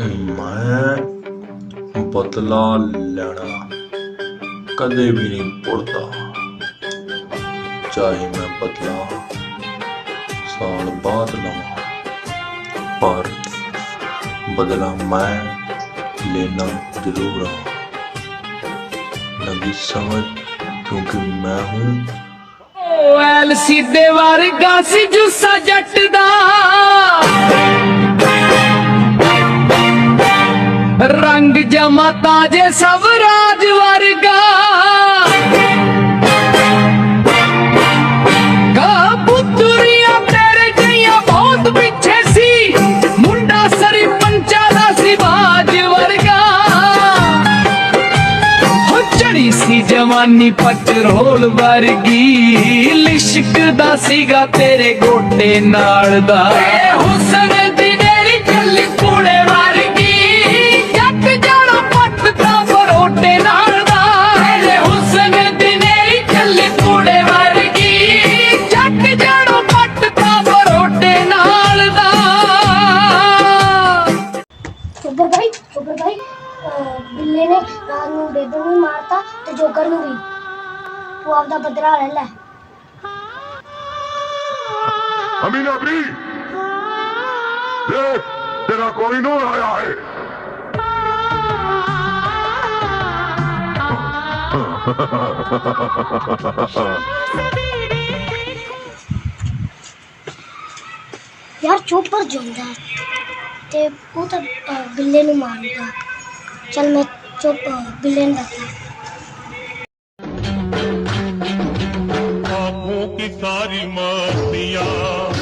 ਮੈਂ ਬਦਲਾ ਲੈਣਾ ਕਦੇ ਵੀ ਨਹੀਂ ਭੁੱਲਦਾ। ਚਾਹੇ ਮੈਂ ਬਦਲਾ ਸਾਲ ਬਾਅਦ ਲਵਾਂ, ਪਰ ਬਦਲਾ ਮੈਂ ਲੈਣਾ ਜ਼ਰੂਰ ਹਾਂ ਨਵੀਂ ਸਮਝ, ਕਿਉਂਕਿ ਮੈਂ ਹੂੰ ਓ ਐਲ ਵਰਗਾ ਸੀ, ਜੁੱਸਾ ਜੱਟ ਰੰਗ ਜਮਾ ਤਾਜੇ ਸਭ ਰਾਜ ਵਰਗਾ। ਕਬੂਤਰੀਆਂ ਤੇਰੇ ਜਈਆਂ ਬਹੁਤ ਪਿੱਛੇ ਸੀ। ਮੁੰਡਾ ਸਰੀ ਦਾ ਸੀ ਬਾਜ ਵਰਗਾ। ਹੋ ਚੜੀ ਸੀ ਜਵਾਨੀ ਪਟਰੋਲ ਵਰਗੀ। ਲਿਸ਼ਕਦਾ ਸੀਗਾ ਤੇਰੇ ਗੋਟੇ ਨਾਲ ਦਾ। ਹੁਸਨ ਉਧਰ ਭਾਈ ਉਧਰ ਭਾਈ ਬਿੱਲੇ ਨੇ ਰਾਤ ਨੂੰ ਬੇਬੇ ਨੂੰ ਵੀ ਮਾਰਤਾ ਤੇ ਜੋਗਰ ਨੂੰ ਵੀ। ਤੂੰ ਆਪਦਾ ਬਦਲਾ ਲੈ ਲੈ। ਅਮੀਨ ਅਬਰੀ ਦੇਖ ਤੇਰਾ ਕੋਈ ਨੂਰ ਆਇਆ ਹੈ। ਯਾਰ ਚੁੱਪ ਪਰ ਜਾਂਦਾ। ਤੇ ਉਹ ਤਾਂ ਬਿੱਲੇ ਨੂੰ ਮਾਰੂਗਾ। ਚਲ ਮੈਂ ਚੁੱਪ ਬਿੱਲੇ ਨੂੰ ਦੱਸਾਂ आंखों की सारी मस्तियाँ